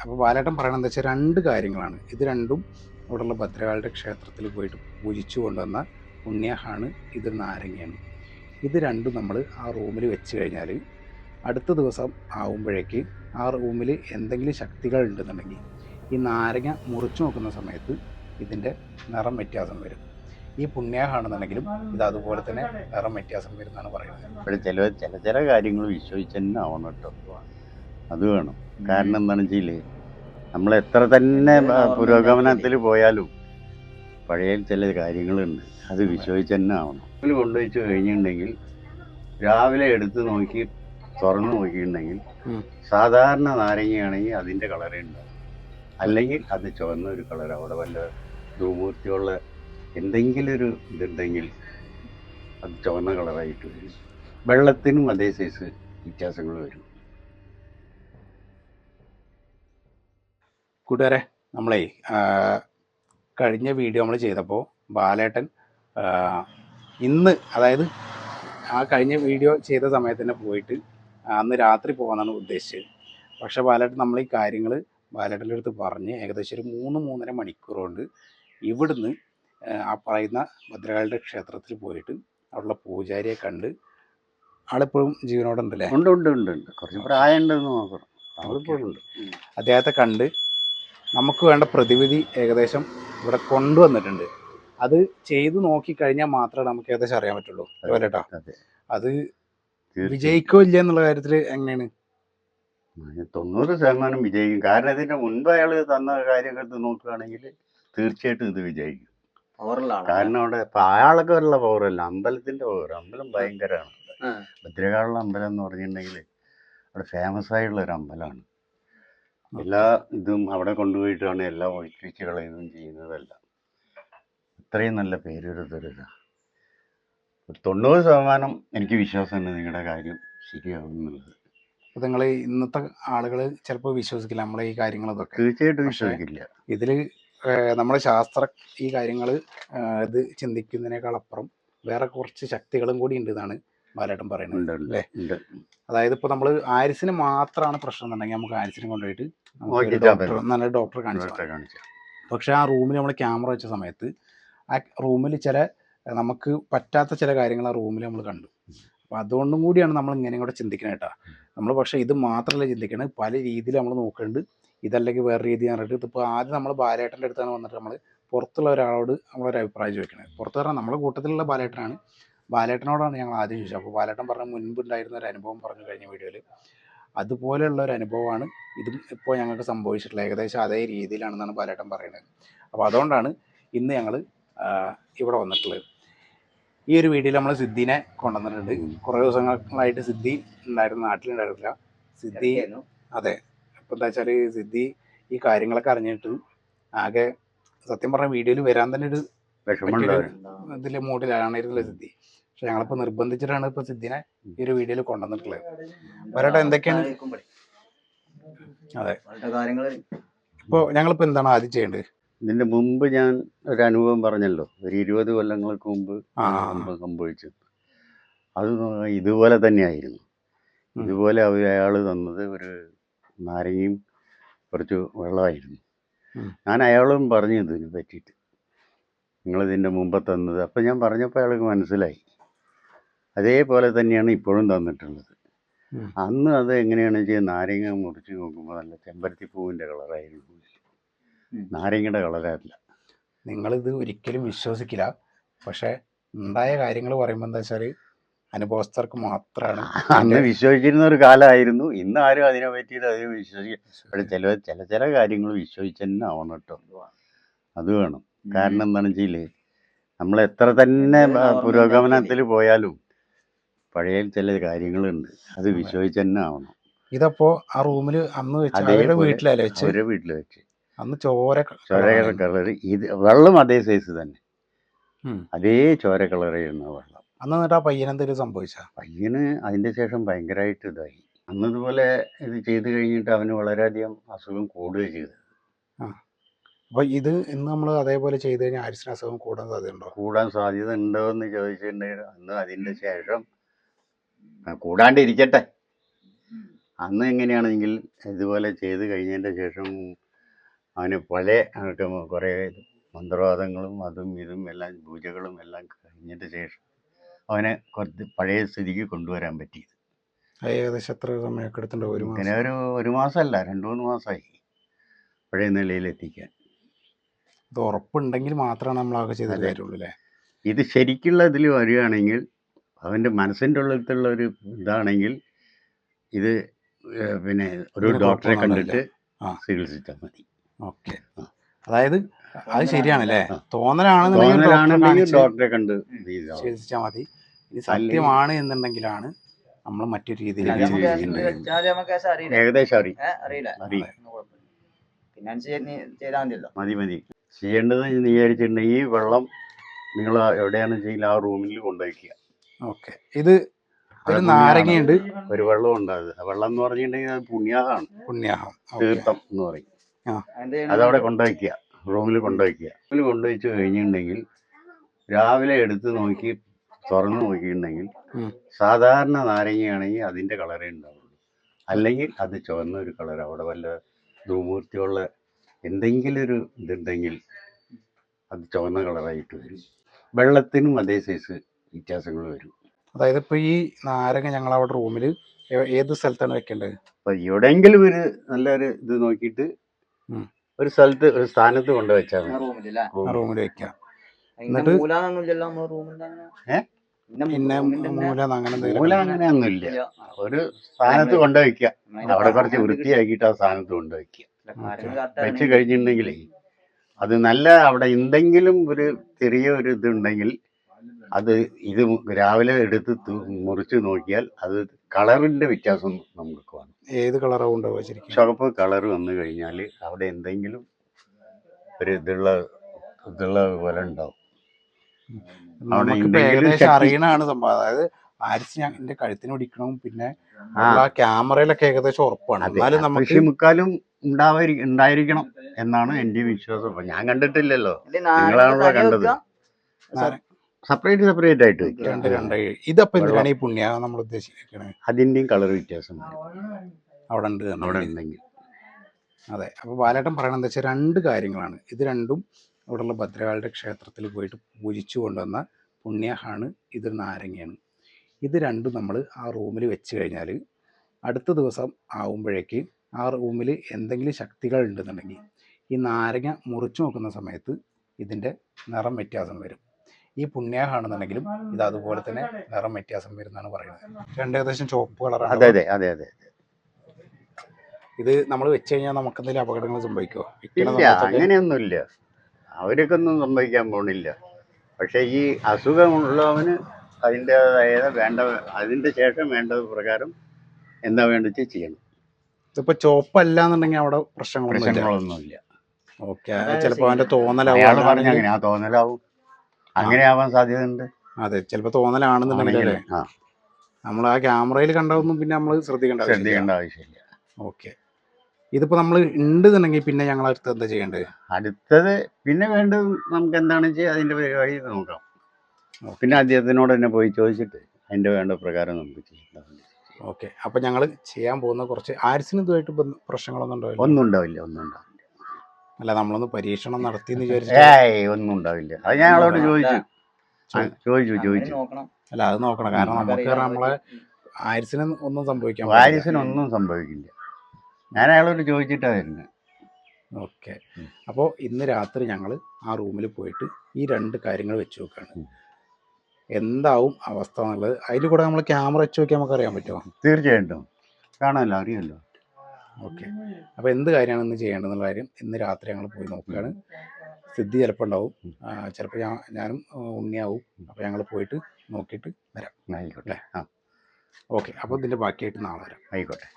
അപ്പോൾ ബാലേട്ടൻ പറയണതെന്ന് വെച്ചാൽ രണ്ട് കാര്യങ്ങളാണ്. ഇത് രണ്ടും ഇവിടെയുള്ള ഭദ്രകാളിയുടെ ക്ഷേത്രത്തിൽ പോയിട്ട് പൂജിച്ചു കൊണ്ടുവന്ന പുണ്യഹാണ് ഇത് നാരങ്ങയാണ്. ഇത് രണ്ടും നമ്മൾ ആ റൂമിൽ വെച്ച് കഴിഞ്ഞാൽ അടുത്ത ദിവസം ആവുമ്പോഴേക്ക് ആ റൂമിൽ എന്തെങ്കിലും ശക്തികൾ ഉണ്ടെന്നുണ്ടെങ്കിൽ ഈ നാരങ്ങ മുറിച്ചു നോക്കുന്ന സമയത്ത് ഇതിന്റെ നിറം വ്യത്യാസം വരും. ഈ പുണ്യാഹാണെന്നുണ്ടെങ്കിലും ഇത് അതുപോലെ തന്നെ നിറം വ്യത്യാസം വരുന്നതാണ് പറയുന്നത്. ചില ചില ചില കാര്യങ്ങൾ വിശ്വസിച്ച് തന്നെ ആവണം കേട്ടോ. അത് വേണം. കാരണം എന്താണെന്ന് വെച്ചാൽ നമ്മൾ എത്ര തന്നെ പുരോഗമനത്തിൽ പോയാലും പഴയ ചില കാര്യങ്ങളുണ്ട്. അത് വിശ്വസിച്ച് തന്നെ ആവണം. ഇതിൽ കൊണ്ടുവച്ച് കഴിഞ്ഞിട്ടുണ്ടെങ്കിൽ രാവിലെ എടുത്ത് നോക്കി തുറന്നു നോക്കിയിട്ടുണ്ടെങ്കിൽ. സാധാരണ നാരങ്ങയാണെങ്കിൽ അതിന്റെ കളറേ ഉണ്ടാവും. അല്ലെങ്കിൽ അത് ചുവന്ന ഒരു കളർ അവിടെ വല്ല ധൂമൂർത്തിയുള്ള എന്തെങ്കിലും ഒരു ഇതുണ്ടെങ്കിൽ അത് ചുവന്ന കളറായിട്ട് വരും. വെള്ളത്തിനും അതേ സൈസ് വ്യത്യാസങ്ങൾ വരും. കൂട്ടുകാരെ നമ്മളെ കഴിഞ്ഞ വീഡിയോ നമ്മൾ ചെയ്തപ്പോൾ ബാലേട്ടൻ ഇന്ന് അതായത് ആ കഴിഞ്ഞ വീഡിയോ ചെയ്ത സമയത്ത് തന്നെ പോയിട്ട് അന്ന് രാത്രി പോകാനാണ് ഉദ്ദേശിച്ചത്. പക്ഷേ ബാലേട്ടൻ നമ്മൾ ഈ കാര്യങ്ങൾ ബാലേട്ടന്റെ അടുത്ത് പറഞ്ഞ് ഏകദേശം ഒരു മൂന്ന് മൂന്നര മണിക്കൂർ കൊണ്ട് ഇവിടുന്ന് ആ, പറയുന്ന ഭദ്രകാളിയുടെ ക്ഷേത്രത്തിൽ പോയിട്ട് അവിടെയുള്ള പൂജാരിയെ കണ്ട് ആളിപ്പോഴും ജീവനോടെ ഉണ്ടല്ലേ? ഉണ്ട് ഉണ്ട് ഉണ്ട് ഉണ്ട്. കുറച്ച് പ്രായമുണ്ടെന്ന് മാത്രം. അവിടെ ഉണ്ട് അദ്ദേഹത്തെ കണ്ട് നമുക്ക് വേണ്ട പ്രതിവിധി ഏകദേശം ഇവിടെ കൊണ്ടുവന്നിട്ടുണ്ട്. അത് ചെയ്തു നോക്കിക്കഴിഞ്ഞാൽ മാത്രമേ നമുക്ക് ഏകദേശം അറിയാൻ പറ്റുള്ളൂ. കേട്ടോ അത്. വിജയിക്കോ ഇല്ല എന്നുള്ള കാര്യത്തിൽ എങ്ങനെയാണ്? തൊണ്ണൂറ് ശതമാനം വിജയിക്കും. കാരണം ഇതിന്റെ മുൻപ് അയാൾ തന്ന കാര്യങ്ങൾ നോക്കുകയാണെങ്കിൽ തീർച്ചയായിട്ടും ഇത് വിജയിക്കും. കാരണം അവിടെ ഇപ്പൊ അയാളൊക്കെ ഉള്ള പവറല്ല അമ്പലത്തിന്റെ പവർ അമ്പലം ഭയങ്കരമാണ്. ഭദ്രകാളുള്ള അമ്പലം എന്ന് പറഞ്ഞിട്ടുണ്ടെങ്കിൽ അവിടെ ഫേമസ് ആയിട്ടുള്ള ഒരു അമ്പലമാണ്. എല്ലാ ഇതും അവിടെ കൊണ്ടുപോയിട്ടാണ് എല്ലാ ഒഴിപ്പിച്ച് കളയുന്നതും ചെയ്യുന്നതല്ല. ഇത്രയും നല്ല പേരൊരു ഒരു തൊണ്ണൂറ് ശതമാനം എനിക്ക് വിശ്വാസമുണ്ട് നിങ്ങളുടെ കാര്യം ശരിയാവും എന്നുള്ളത് അപ്പോൾ നിങ്ങൾ ഇന്നത്തെ ആളുകൾ ചിലപ്പോൾ വിശ്വസിക്കില്ല നമ്മളെ ഈ കാര്യങ്ങളതൊക്കെ. തീർച്ചയായിട്ടും പക്ഷേ വിശ്വസിക്കില്ല. ഇതിൽ നമ്മുടെ ശാസ്ത്ര ഈ കാര്യങ്ങൾ ഇത് ചിന്തിക്കുന്നതിനേക്കാൾ അപ്പുറം വേറെ കുറച്ച് ശക്തികളും കൂടി ഉണ്ട് എന്നാണ് ബാലേട്ടൻ പറയുന്നുണ്ട് അല്ലേ? അതായത് ഇപ്പൊ നമ്മൾ ആരിസിന് മാത്രമാണ് പ്രശ്നം എന്നുണ്ടെങ്കിൽ നമുക്ക് ആരിസിനെ കൊണ്ടുപോയിട്ട് നല്ല ഡോക്ടറെ കാണിച്ചു പക്ഷെ ആ റൂമിൽ നമ്മൾ ക്യാമറ വെച്ച സമയത്ത് ആ റൂമിൽ ചില നമുക്ക് പറ്റാത്ത ചില കാര്യങ്ങൾ ആ റൂമിൽ നമ്മൾ കണ്ടു. അപ്പോൾ അതുകൊണ്ടും കൂടിയാണ് നമ്മൾ ഇങ്ങനെ കൂടെ ചിന്തിക്കുന്നത് കേട്ടോ. നമ്മൾ പക്ഷേ ഇത് മാത്രമല്ല ചിന്തിക്കണത് പല രീതിയിൽ നമ്മൾ നോക്കുന്നുണ്ട് ഇതല്ലെങ്കിൽ വേറെ രീതി പറഞ്ഞിട്ട് ഇതിപ്പോൾ ആദ്യം നമ്മൾ ബാലേട്ടന്റെ അടുത്താണ് വന്നിട്ട് നമ്മൾ പുറത്തുള്ള ഒരാളോട് നമ്മളൊരു അഭിപ്രായം ചോദിക്കണത് പുറത്ത് പറഞ്ഞാൽ നമ്മുടെ കൂട്ടത്തിലുള്ള ബാലേട്ടനാണ്. ബാലേട്ടനോടാണ് ഞങ്ങൾ ആദ്യം ചോദിച്ചത്. അപ്പോൾ ബാലേട്ടൻ പറഞ്ഞ മുൻപ് ഉണ്ടായിരുന്ന ഒരു അനുഭവം പറഞ്ഞു കഴിഞ്ഞ വീഡിയോയിൽ. അതുപോലെയുള്ള ഒരു അനുഭവമാണ് ഇതും ഇപ്പോൾ ഞങ്ങൾക്ക് സംഭവിച്ചിട്ടുള്ളത്. ഏകദേശം അതേ രീതിയിലാണെന്നാണ് ബാലേട്ടൻ പറയുന്നത്. അപ്പോൾ അതുകൊണ്ടാണ് ഇന്ന് ഞങ്ങൾ ഇവിടെ വന്നിട്ടുള്ളത്. ഈ ഒരു വീഡിയോയിൽ നമ്മൾ സിദ്ധിനെ കൊണ്ടുവന്നിട്ടുണ്ട്. കുറേ ദിവസങ്ങളായിട്ട് സിദ്ധി ഉണ്ടായിരുന്നു നാട്ടിലുണ്ടായിരുന്നില്ല. സിദ്ധി അതെ. ഇപ്പം എന്താ വെച്ചാൽ സിദ്ധി ഈ കാര്യങ്ങളൊക്കെ അറിഞ്ഞിട്ട് ആകെ സത്യം പറഞ്ഞ വീഡിയോയിൽ വരാൻ തന്നെ ഒരു ഇതിലെ ഇതിൽ മൂഡിലാണിരുന്നില്ല സിദ്ധി പക്ഷെ ഞങ്ങളിപ്പോൾ നിർബന്ധിച്ചിട്ടാണ് ഇപ്പോൾ സിദ്ധിനെ ഈ ഒരു വീഡിയോയിൽ കൊണ്ടുവന്നിട്ടുള്ളത്. വരട്ടെ എന്തൊക്കെയാണ്? അതെ. ഇപ്പോ ഇപ്പോൾ ഞങ്ങളിപ്പോൾ എന്താണ് ആദ്യം ചെയ്യേണ്ടത്? ഇതിന്റെ മുമ്പ് ഞാൻ ഒരു അനുഭവം പറഞ്ഞല്ലോ. ഒരു ഇരുപത് കൊല്ലങ്ങൾക്ക് മുമ്പ് സംഭവിച്ചു സംഭവിച്ചത്. അത് ഇതുപോലെ തന്നെയായിരുന്നു. ഇതുപോലെ അവർ അയാൾ തന്നത് ഒരു നാരങ്ങയും കുറച്ച് വെള്ളമായിരുന്നു. ഞാൻ അയാളും പറഞ്ഞു ഇതിനെ പറ്റിയിട്ട്. നിങ്ങളിതിന്റെ മുമ്പ് തന്നത്. അപ്പം ഞാൻ പറഞ്ഞപ്പോൾ അയാൾക്ക് മനസ്സിലായി. അതേപോലെ തന്നെയാണ് ഇപ്പോഴും തന്നിട്ടുള്ളത്. അന്ന് അത് എങ്ങനെയാണ് വെച്ചാൽ നാരങ്ങ മുറിച്ച് നോക്കുമ്പോൾ നല്ല ചെമ്പരത്തി പൂവിന്റെ കളറായിരുന്നു. നാരങ്ങയുടെ കളറല്ല. നിങ്ങളിത് ഒരിക്കലും വിശ്വസിക്കില്ല. പക്ഷെ ഉണ്ടായ കാര്യങ്ങൾ പറയുമ്പോൾ എന്താ വെച്ചാൽ അനുഭവസ്ഥർക്ക് മാത്രമാണ് അന്ന് വിശ്വസിച്ചിരുന്ന ഒരു കാലമായിരുന്നു. ഇന്ന് ആരും അതിനെ പറ്റിയിട്ട് അതിനെ വിശ്വസിക്കുക ചില ചില ചില കാര്യങ്ങൾ വിശ്വസിച്ച് തന്നെ ആവണം കേട്ടോ അത് വേണം. കാരണം എന്താണെന്ന് വെച്ചാൽ നമ്മൾ എത്ര തന്നെ പുരോഗമനത്തിൽ പോയാലും പഴയ ചില കാര്യങ്ങളുണ്ട്. അത് വിശ്വസിച്ച് തന്നെ ആവണം ഇതപ്പോ ആ റൂമിൽ അന്ന് വെച്ച് അവരുടെ വീട്ടിലല്ലേ വെച്ച്? അവരുടെ വീട്ടിൽ വെച്ച്. അന്ന് ചോര ചോര കളറ്. കളർ ഇത് വെള്ളം അതേ സൈസ് തന്നെ. അതേ ചോര കളറായിരുന്നു വെള്ളം. അന്ന് എന്നിട്ട് ആ പയ്യൻ എന്തെങ്കിലും സംഭവിച്ച? പയ്യന് അതിന്റെ ശേഷം ഭയങ്കരമായിട്ട് ഇതായി. അന്നതുപോലെ ഇത് ചെയ്ത് കഴിഞ്ഞിട്ട് അവന് വളരെയധികം അസുഖം കൂടുകയും ചെയ്തു അപ്പൊ ഇത് ഇന്ന് നമ്മൾ അതേപോലെ ചെയ്ത് കഴിഞ്ഞാൽ ആരിസിന് അസുഖം കൂടാൻ സാധ്യതയുണ്ടോ? കൂടാൻ സാധ്യത ഉണ്ടോ എന്ന് ചോദിച്ചിട്ടുണ്ടെങ്കിൽ അന്ന് അതിന്റെ ശേഷം ആ, കൂടാണ്ടിരിക്കട്ടെ. അന്ന് എങ്ങനെയാണെങ്കിൽ ഇതുപോലെ ചെയ്ത് കഴിഞ്ഞതിന്റെ ശേഷം അവന് പല കുറേ മന്ത്രവാദങ്ങളും അതും ഇതും എല്ലാം പൂജകളും എല്ലാം കഴിഞ്ഞതിന്റെ ശേഷം അവനെ കുറച്ച് പഴയ സ്ഥിതിക്ക് കൊണ്ടുവരാൻ പറ്റി ഏകദേശം എത്ര സമയമൊക്കെ എടുത്തിട്ടുണ്ട്? ഒരു ഇങ്ങനെ ഒരു ഒരു മാസമല്ല രണ്ട് മൂന്ന് മാസമായി പഴയ നിലയിൽ എത്തിക്കാൻ ഇത് ഉറപ്പുണ്ടെങ്കിൽ മാത്രമാണ് നമ്മൾ ആകെ ചെയ്ത. കാര്യമുള്ളൂ അല്ലേ? ഇത് ശരിക്കുള്ള ഇതിൽ വരികയാണെങ്കിൽ അവന്റെ മനസ്സിന്റെ ഉള്ളിലത്തുള്ള ഒരു ഇതാണെങ്കിൽ ഇത് പിന്നെ ഒരു ഡോക്ടറെ കണ്ടിട്ട് ആ. ചികിത്സിച്ചാൽ മതി. ഓക്കെ. അതായത് അത് ശരിയാണല്ലേ. തോന്നലാണെന്നുണ്ടെങ്കിൽ ഡോക്ടറെ കണ്ട് മതി. ചികിത്സിച്ചാൽ മതി. ഇനി സത്യമാണ് എന്നുണ്ടെങ്കിലാണ് നമ്മൾ മറ്റൊരു രീതിയിൽ ഏകദേശം അറിയില്ല. മതി. മതി ചെയ്യേണ്ടത് നീ വിചാരിച്ചിട്ടുണ്ടെങ്കിൽ ഈ വെള്ളം നിങ്ങൾ എവിടെയാണെന്ന് വെച്ചാൽ ആ റൂമിൽ കൊണ്ടുവയ്ക്കുക ഓക്കെ. ഇത് ഒരു നാരങ്ങയുണ്ട്. ഒരു വെള്ളം ഉണ്ട് അത്. വെള്ളം എന്ന് പറഞ്ഞിട്ടുണ്ടെങ്കിൽ അത് പുണ്യാഹമാണ് പുണ്യാഹം. തീർത്ഥം എന്ന് പറയും? അതവിടെ കൊണ്ടുവയ്ക്കുക. റൂമിൽ കൊണ്ടുവയ്ക്കുക. റൂമിൽ കൊണ്ടുവച്ച് കഴിഞ്ഞിട്ടുണ്ടെങ്കിൽ രാവിലെ എടുത്ത് നോക്കി തുറന്ന് നോക്കിയിട്ടുണ്ടെങ്കിൽ. സാധാരണ നാരങ്ങയാണെങ്കിൽ അതിന്റെ കളറേ ഉണ്ടാവുള്ളൂ. അല്ലെങ്കിൽ അത് ചുവന്ന ഒരു കളർ അവിടെ വല്ല ധൂമൂർത്തിയുള്ള എന്തെങ്കിലും ഒരു ഇതുണ്ടെങ്കിൽ അത് ചുവന്ന കളറായിട്ട് വരും. വെള്ളത്തിനും അതേ സൈസ് വ്യത്യാസങ്ങൾ വരും. അതായത് ഇപ്പൊ ഈ നാരങ്ങ ഞങ്ങൾ അവിടെ റൂമിൽ ഏത് സ്ഥലത്താണ് വെക്കേണ്ടത് അപ്പൊ എവിടെയെങ്കിലും ഒരു നല്ലൊരു ഇത് നോക്കിയിട്ട് ഒരു സ്ഥലത്ത് ഒരു സ്ഥാനത്ത് കൊണ്ട് വെച്ചാൽ റൂമിൽ വെക്കാം. ഇന്ന എന്നിട്ട് പിന്നെ മൂല അങ്ങനെ മൂല ഇല്ല. ഒരു സ്ഥാനത്ത് കൊണ്ട് വെക്കുക അവിടെ കുറച്ച് വൃത്തിയാക്കിയിട്ട് ആ സ്ഥാനത്ത് കൊണ്ട് വെക്കുക വെച്ച് കഴിഞ്ഞിട്ടുണ്ടെങ്കിലേ അത് നല്ല അവിടെ എന്തെങ്കിലും ഒരു ചെറിയ ഒരു ഇതുണ്ടെങ്കിൽ അത് ഇത് രാവിലെ എടുത്ത് മുറിച്ച് നോക്കിയാൽ അത് കളറിന്റെ വ്യത്യാസം നമുക്ക് കാണും. ഏത് കളറാവും ഉണ്ടാവുക ശരിക്കും ചുവപ്പ് കളർ വന്നു കഴിഞ്ഞാൽ അവിടെ എന്തെങ്കിലും ഒരു ഇതുള്ള ഇതുള്ള പോലെ ഉണ്ടാവും. ഏകദേശം അറിയണാണ് സംഭവം. അതായത് ആരിച്ച് ഞാൻ എന്റെ കഴുത്തിന് പിടിക്കണം പിന്നെ ആ. ക്യാമറയിലൊക്കെ ഏകദേശം ഉറപ്പാണ്. എന്നാലും നമുക്ക് കൃഷി മുക്കാലും ഉണ്ടാവാരി ഉണ്ടായിരിക്കണം എന്നാണ് എന്റെ വിശ്വാസം. ഞാൻ കണ്ടിട്ടില്ലല്ലോ. നിങ്ങളാണല്ലോ കണ്ടത്. കണ്ടത്. സെപ്പറേറ്റ് സെപ്പറേറ്റ് ആയിട്ട് വെക്കാം രണ്ട് രണ്ട്. ഇതപ്പൊ എന്തിനാണ് ഈ പുണ്യ നമ്മൾ അതിന്റെയും കളർ വ്യത്യാസം അവിടെ ഉണ്ട് എന്ന് അവിടെ ഉണ്ടെങ്കിൽ. അതെ. അപ്പോൾ ബാലേട്ടൻ പറയണത് എന്താ വെച്ചാൽ രണ്ട് കാര്യങ്ങളാണ്. ഇത് രണ്ടും ഇവിടെയുള്ള ഭദ്രകാളിയുടെ ക്ഷേത്രത്തിൽ പോയിട്ട് പൂജിച്ചു കൊണ്ടുവന്ന പുണ്യഹാണ് ഇത് നാരങ്ങയാണ്. ഇത് രണ്ടും നമ്മൾ ആ റൂമിൽ വെച്ച് കഴിഞ്ഞാൽ അടുത്ത ദിവസം ആവുമ്പോഴേക്ക് ആ റൂമിൽ എന്തെങ്കിലും ശക്തികൾ ഉണ്ടെന്നുണ്ടെങ്കിൽ ഈ നാരങ്ങ മുറിച്ചു നോക്കുന്ന സമയത്ത് ഇതിന്റെ നിറം വ്യത്യാസം വരും. ഈ പുണ്യാഹാണെന്നുണ്ടെങ്കിലും ഇത് അതുപോലെ തന്നെ നിറം വ്യത്യാസം വരുന്നതാണ് പറയുന്നത്. രണ്ട് ഏകദേശം ചുവപ്പ് അതെ കളറാണ് അതെ അതെ അതെ. ഇത് നമ്മൾ വെച്ച് കഴിഞ്ഞാൽ നമുക്ക് എന്തെങ്കിലും അപകടങ്ങൾ സംഭവിക്കുമോ ഇല്ല അങ്ങനെയൊന്നുമില്ല. അവർക്കൊന്നും സംഭവിക്കാൻ പോണില്ല. പക്ഷേ ഈ അസുഖമുള്ളവന് അതിന്റെതായ വേണ്ട അതിന്റെ ശേഷം വേണ്ടത് പ്രകാരം എന്താ വേണ്ടത് ചെയ്യണം. ഇതിപ്പോ ചോപ്പല്ല എന്നുണ്ടെങ്കിൽ അവിടെ പ്രശ്നങ്ങളൊന്നുമില്ല. പ്രശ്നങ്ങളൊന്നുമില്ല. ഓക്കെ ചിലപ്പോ അവന്റെ തോന്നലാവും അങ്ങനെ ആ തോന്നലാവും. അങ്ങനെ ആവാൻ സാധ്യതയുണ്ട്. അതെ ചിലപ്പോ തോന്നലാണെന്നുണ്ടെങ്കിൽ നമ്മൾ ആ. ക്യാമറയിൽ കണ്ടതൊന്നും പിന്നെ നമ്മൾ ശ്രദ്ധിക്കേണ്ട ആവശ്യമില്ല. ശ്രദ്ധിക്കേണ്ട ആവശ്യമില്ല. ഓക്കെ. ഇതിപ്പോ നമ്മൾ ഉണ്ടെന്നുണ്ടെങ്കിൽ പിന്നെ ഞങ്ങൾ അടുത്ത് എന്താ ചെയ്യേണ്ടത്? അടുത്തത് പിന്നെ വേണ്ടത് നമുക്ക് എന്താണ് വെച്ചാൽ അതിന്റെ പരിപാടി നോക്കാം. പിന്നെ അദ്ദേഹത്തിനോട് തന്നെ പോയി ചോദിച്ചിട്ട് അതിന്റെ വേണ്ട പ്രകാരം നമുക്ക് ചെയ്യേണ്ടതുണ്ട് ഓക്കെ. അപ്പൊ ഞങ്ങൾ ചെയ്യാൻ പോകുന്ന കുറച്ച് ആരിസിന് ഇതുമായിട്ട് പ്രശ്നങ്ങളൊന്നും ഉണ്ടാവില്ല? ഒന്നും ഉണ്ടാവില്ല ഒന്നും ഉണ്ടാവില്ല. അല്ല നമ്മളൊന്ന് പരീക്ഷണം നടത്തി എന്ന് വിചാരിച്ചു ഏയ് ഒന്നും ഉണ്ടാവില്ല. അത് ഞാൻ അവളോട് ചോദിച്ചു. ചോദിച്ചു ചോദിച്ചു. നോക്കണം. അല്ല അത് നോക്കണം. കാരണം നമുക്ക് നമ്മളെ ആരിസിന് ഒന്നും സംഭവിക്കാൻ വാരിസിനൊന്നും സംഭവിക്കില്ല. ഞാൻ അയാളോട് ചോദിച്ചിട്ടാ ഓക്കെ. അപ്പോൾ ഇന്ന് രാത്രി ഞങ്ങൾ ആ റൂമിൽ പോയിട്ട് ഈ രണ്ട് കാര്യങ്ങൾ വെച്ച് നോക്കുകയാണ് എന്താവും അവസ്ഥ എന്നുള്ളത്. അതിൽ കൂടെ നമ്മൾ ക്യാമറ വെച്ച് നോക്കിയാൽ നമുക്ക് അറിയാൻ പറ്റുമോ? തീർച്ചയായിട്ടും. കാണാമല്ലോ അറിയാമല്ലോ. ഓക്കെ. അപ്പോൾ എന്ത് കാര്യമാണ് ഇന്ന് ചെയ്യേണ്ടതെന്നുള്ള കാര്യം ഇന്ന് രാത്രി ഞങ്ങൾ പോയി നോക്കുകയാണ് സിദ്ധി ചിലപ്പോൾ ഉണ്ടാവും. ചിലപ്പോൾ ഞാൻ ഞാനും ഉണ്ണിയാവും. അപ്പോൾ ഞങ്ങൾ പോയിട്ട് നോക്കിയിട്ട് വരാം. ആയിക്കോട്ടെ. ആ. ഓക്കെ. അപ്പോൾ ഇതിന്റെ ബാക്കിയായിട്ട് നാളെ വരാം. ആയിക്കോട്ടെ.